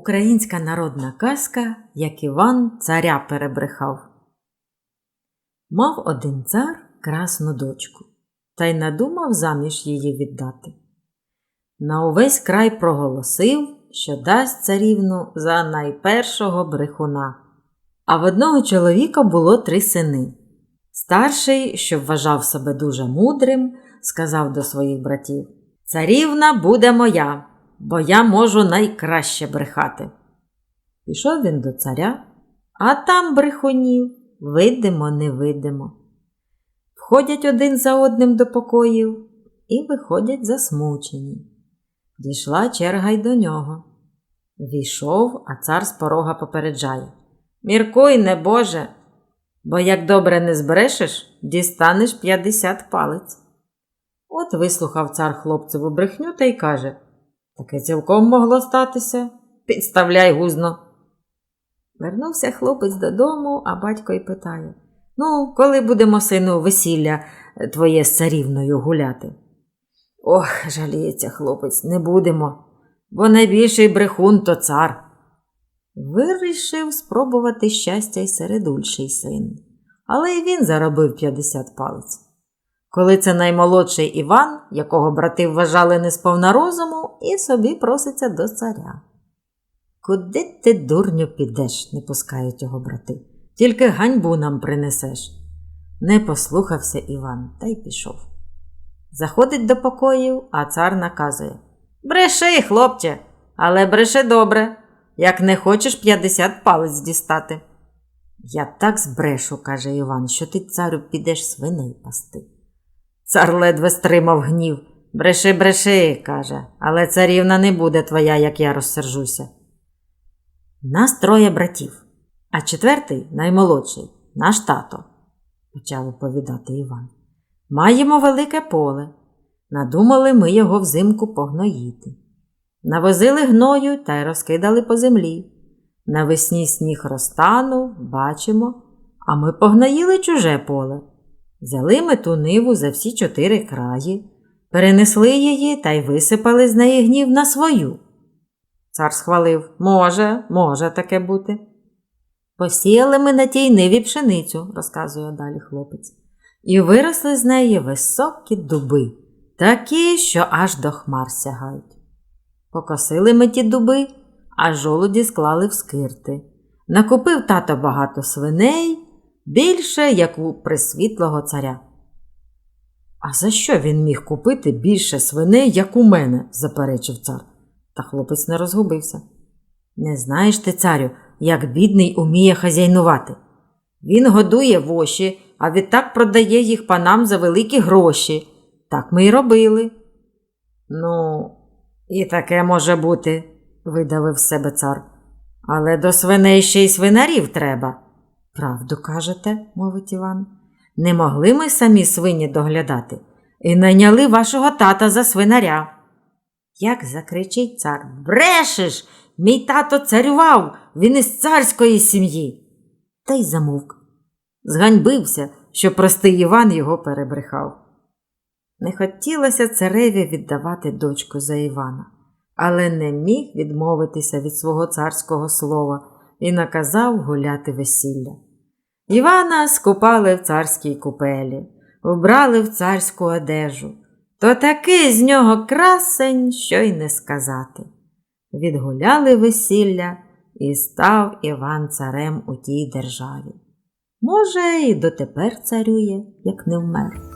Українська народна казка, як Іван царя перебрехав. Мав один цар красну дочку, та й надумав заміж її віддати. На увесь край проголосив, що дасть царівну за найпершого брехуна. А в одного чоловіка було три сини. Старший, що вважав себе дуже мудрим, сказав до своїх братів Царівна буде моя, бо я можу найкраще брехати. Пішов він до царя, а там брехунів, видимо, невидимо. Входять один за одним до покоїв і виходять засмучені. Дійшла черга й до нього. Війшов, а цар з порога попереджає Міркуй, не Боже, бо як добре не збрешеш, дістанеш п'ятдесят палець. От вислухав цар хлопцеву брехню та й каже Таке цілком могло статися. Підставляй гузно. Вернувся хлопець додому, а батько й питає Ну, коли будемо, сину, весілля твоє з царівною гуляти? Ох, жаліється хлопець, не будемо, бо найбільший брехун то цар. Вирішив спробувати щастя й середульший син, але й він заробив 50 палець. Коли це наймолодший Іван, якого брати вважали несповна розуму, і собі проситься до царя. Куди ти, дурню, підеш, не пускають його брати, тільки ганьбу нам принесеш. Не послухався Іван та й пішов. Заходить до покоїв, а цар наказує Бреши, хлопче, але бреши добре, як не хочеш 50 палець дістати. Я так збрешу, каже Іван, що ти, царю, підеш свиней пасти. Цар ледве стримав гнів. Бреши, бреши, каже, але царівна не буде твоя, як я розсержуся. Нас троє братів, а четвертий наймолодший, наш тато, почав оповідати Іван. Маємо велике поле. Надумали ми його взимку погноїти. Навозили гною та й розкидали по землі. Навесні сніг розтанув, бачимо, а ми погноїли чуже поле. Взяли ми ту ниву за всі чотири краї, перенесли її та й висипали з неї гнів на свою. Цар схвалив може, може таке бути. Посіяли ми на тій ниві пшеницю, розказує далі хлопець, і виросли з неї високі дуби, такі, що аж до хмар сягають. Покосили ми ті дуби, а жолуді склали в скирти. Накупив тато багато свиней, більше, як у присвітлого царя. А за що він міг купити більше свиней, як у мене? заперечив цар. Та хлопець не розгубився. Не знаєш ти, царю, як бідний уміє хазяйнувати. Він годує воші, а відтак продає їх панам за великі гроші. Так ми й робили. Ну, і таке може бути, видавив себе цар. Але до свиней ще й свинарів треба. Правду кажете, мовить Іван. Не могли ми самі свині доглядати і найняли вашого тата за свинаря. Як закричить цар Брешеш, мій тато царював, він із царської сім'ї. Та й замовк. Зганьбився, що простий Іван його перебрехав. Не хотілося цареві віддавати дочку за Івана, але не міг відмовитися від свого царського слова і наказав гуляти весілля. Івана скупали в царській купелі, вбрали в царську одежу. То такий з нього красень, що й не сказати. Відгуляли весілля і став Іван царем у тій державі. Може, і дотепер царює, як не вмер.